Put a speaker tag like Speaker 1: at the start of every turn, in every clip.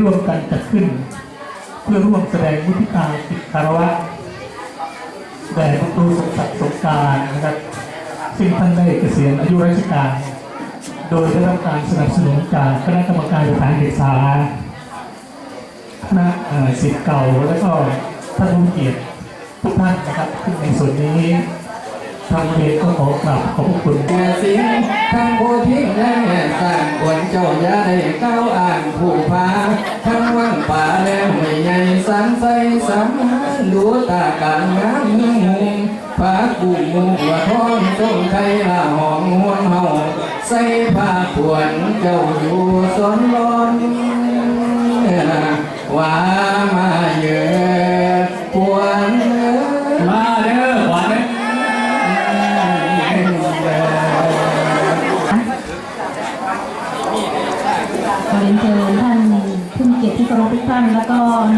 Speaker 1: ร่วมกันจัดขึ้น เพื่อร่วมแสดงมุทิตาจิตคารวะแด่พระครูสมศักดิ์สงการนะครับซึ่งท่านได้เกษียณอายุราชการ โดยได้รับการสนับสนุนจากคณะกรรมการบริหารศึกษาคณะศิษย์เก่าและก็ท่านผู้เกียรติทุกท่านนะครับซึ่งในส่วนนี้ทางโรงเรียนก็ขอกราบขอบพระคุณ
Speaker 2: แก่สิงทั้งผู้ทิ้งและสร้างควรเจ้าอย่าได้ก้าอ่านผู้พา ญ่สังใสสำคัญดูตาการงามเมืองมุงผากูมุงหัวท้องทรงไทยลาหองหวนเฮาใส่ผ้าขวนเจ้าอยู่สนร้อนว่าม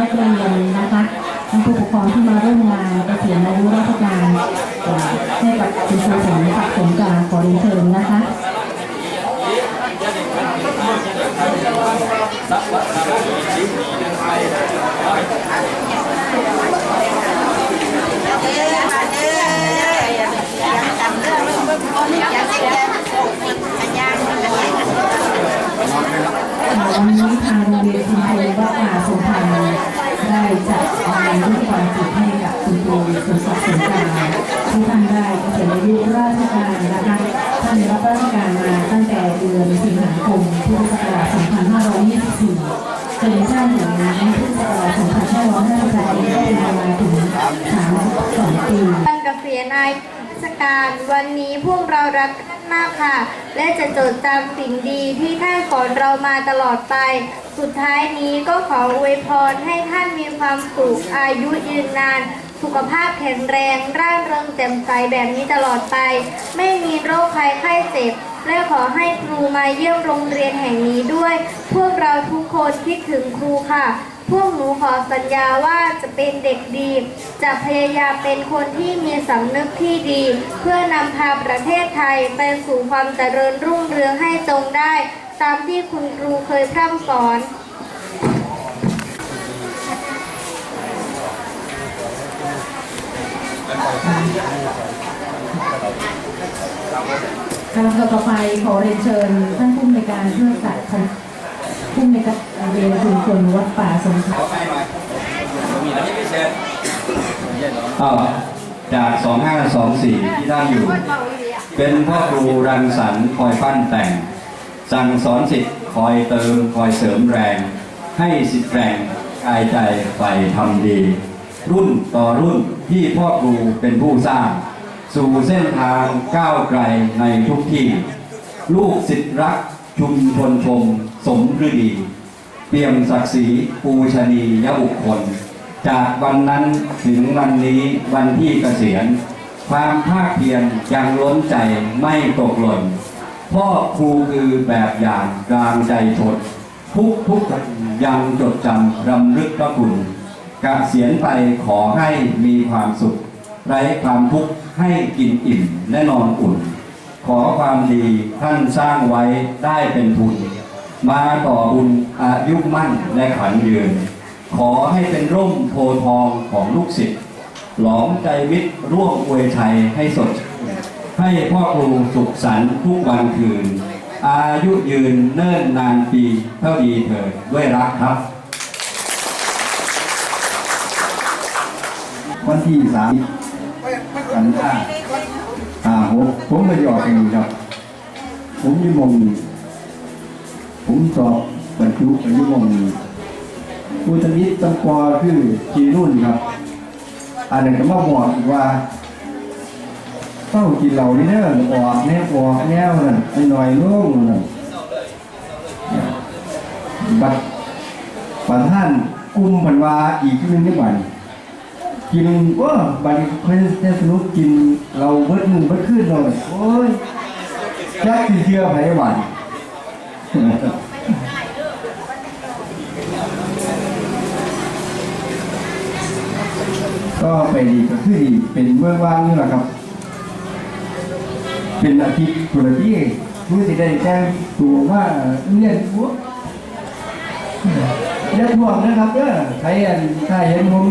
Speaker 2: นั
Speaker 3: กเรียนนะคะท่านผู้ปกครองที่มาร่วมงานเกษียณอายุราชการให้กับคุณครูสอนศักดิ์สงการขอเรียนเชิญนะคะวันนี้ทางโรงเรียน ดือนสิงหาคมพุทธศักราช2524จนกระทั่งถึงพุทธศักราช2558นี้เป็นเวลาถึง32ปี
Speaker 4: วันเกษียณอายราชการวันนี้พวกเรารักท่านมากค่ะ และจะจดจำสิ่งดีที่ท่านสอนเรามาตลอดไป สุดท้ายนี้ก็ขออวยพรให้ท่านมีความสุขอายุยืนนานสุขภาพแข็งแรง ร่าเริงแจ่มใสแบบนี้ตลอดไป ไม่มีโรคภัยไข้เจ็บ และขอให้ครูมาเยี่ยมโรงเรียนแห่งนี้ด้วย พวกเราทุกคนคิดถึงครูค่ะ พวกหนูขอสัญญาว่าจะเป็นเด็กดี จะพยายามเป็นคนที่มีสำนึกที่ดี เพื่อนำพาประเทศไทยไปสู่ความเจริญรุ่งเรืองให้จงได้ ตามที่คุณครูเคยพร่ำสอน
Speaker 3: การลำต่อไปขอเรียนเชิญท่านผู้ในการเพื่อสัตว์ผู้ในการเรียนชุมชนวัดป่าสงขลา
Speaker 5: อ้าจาก 2524 ที่ท่านอยู่ เป็นพ่อครูรังสรรค์คอยปั้นแต่ง สั่งสอนสิทธิ์คอยเติมคอยเสริมแรง ให้สิทธิ์แรงกายใจใฝ่ทำดี รุ่นต่อรุ่นที่พ่อครูเป็นผู้สร้าง สู่เส้นทางก้าวไกลในทุกที่ ลูกศิษย์รักชุมชนชม สมฤดี เปี่ยมศักดิ์ศรีปูชนียบุคคล จากวันนั้นถึงวันนี้วันที่เกษียณ ความภาคเพียรยังล้นใจไม่ตกหล่น พ่อครูคือแบบอย่างกลางใจชนทุกทุกยังจดจำรำลึกพระคุณกเกษียณไปขอให้มีความสุข ไร้ความทุกข์ให้กินอิ่มและนอนอุ่น ขอความดีท่านสร้างไว้ได้เป็นทุน มาต่อบุญอายุมั่นและขันยืน ขอให้เป็นร่มโพทองของลูกศิษย์หลอมใจมิตรร่วมอวยชัยให้สด ให้พ่อครูสุขสันต์ทุกวันคืน อายุยืนเนิ่นนานปีเท่าดีเถิดด้วยรักครับ
Speaker 6: วันที่สาม กันยาอ่าผมผมไม่ได้ออกเองครับ ผมยี่มงผมสอบบรรจุอยี่มงอุตมิตตังกอคือจีรุ่นครับอันนั้นก็มาบอกว่าเต้ากินเหล่านี้เนอะออกแนวออกแนวนั่นไอ้หน่อยโล่งนั่นบัดประท่านกุมพันวาอีกนึงได้บัด กินว่าบางคนจะสนุกกินเราเบิดมือเบิดขึ้นเลยโอ้ยยักษ์เชื่อไผหวานก็ไปดีก็คือดีเป็นเมื่อว่างนี่แหละครับ เป็นอาทิตย์ตุลาที่มือสิได้แจ้งตัวว่าเรียนปุ๊บอย่าทวงนะครับเด้อใครอันถ้าเห็นผม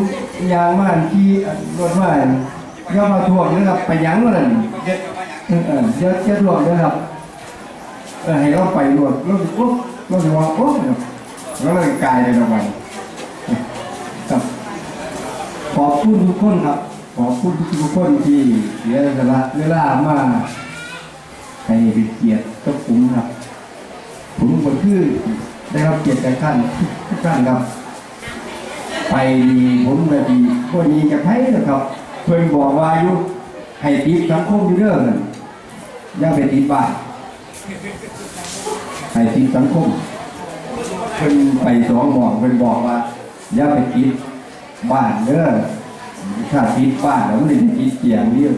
Speaker 6: ยางมาขี่รถมาอย่ามาทวงนะครับไปยังนั่นเออเอออย่าอย่าทวงนะครับเออให้เราไปรถรถปุ๊บรถว่าปุ๊บแล้วเรากลายเป็นอะไรครับขอบคุณทุกคนครับขอบคุณทุกคนที่เสียสละเวลามาให้เป็นเกียรติกับผมครับผมก็คือได้รับเกียรติจากท่านทุกท่านครับ ไปดีผมก็ดีคนนี้กับไทยนะครับเพื่อนบอกว่าอยู่ให้ติดสังคมอยู่เรื่องนั่นอย่าไปติดบ้านให้ติดสังคมเพิ่นไปสองหมองเพิ่นบอกว่าอย่าไปติดบ้านเด้อถ้าติดบ้านแล้วมันจะติดเกียงเรื่อง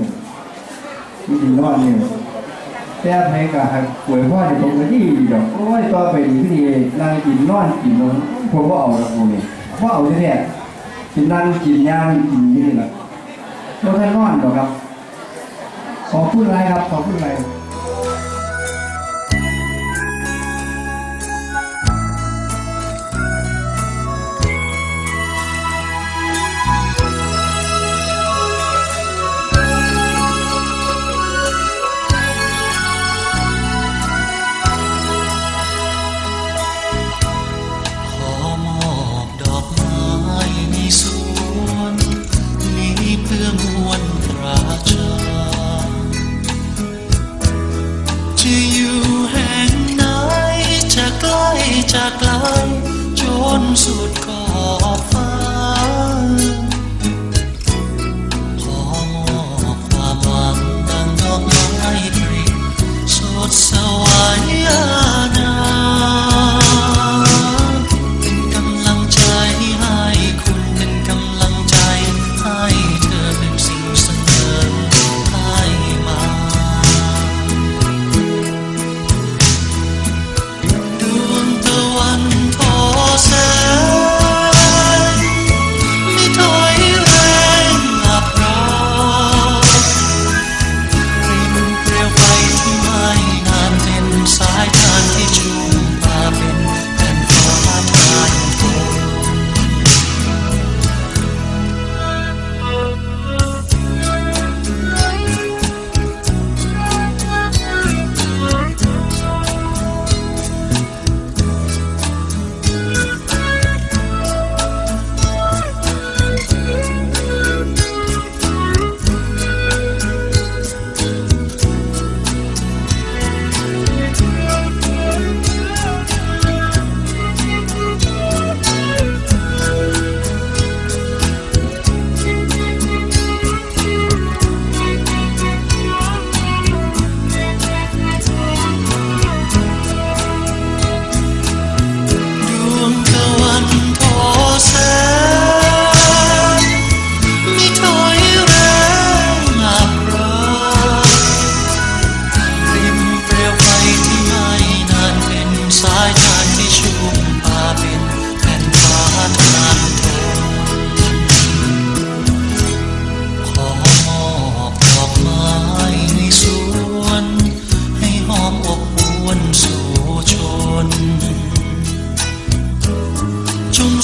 Speaker 6: มันจะนอนเนี่ยแต่เพก็ให้ป่วยพ่อในผมก็ดีดอกโอ้ยต่อไปดีพี่ดีนั่งกินนอนกินนอนผมว่าเอาละพวกนี้ ว่าเอาเนี่ยกินนั่งกินย่างกินนี่แหละเราท่านนอนดอครับ ขอพูดอะไรครับ ขอพูดอะไร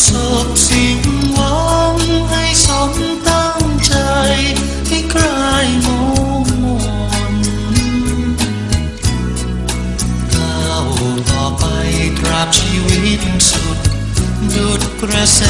Speaker 7: สุสิ่งหวังให้สมตั้งใจให้กลายมงมนก้าต่อไปตราบชีวิตสุดดุดกระแส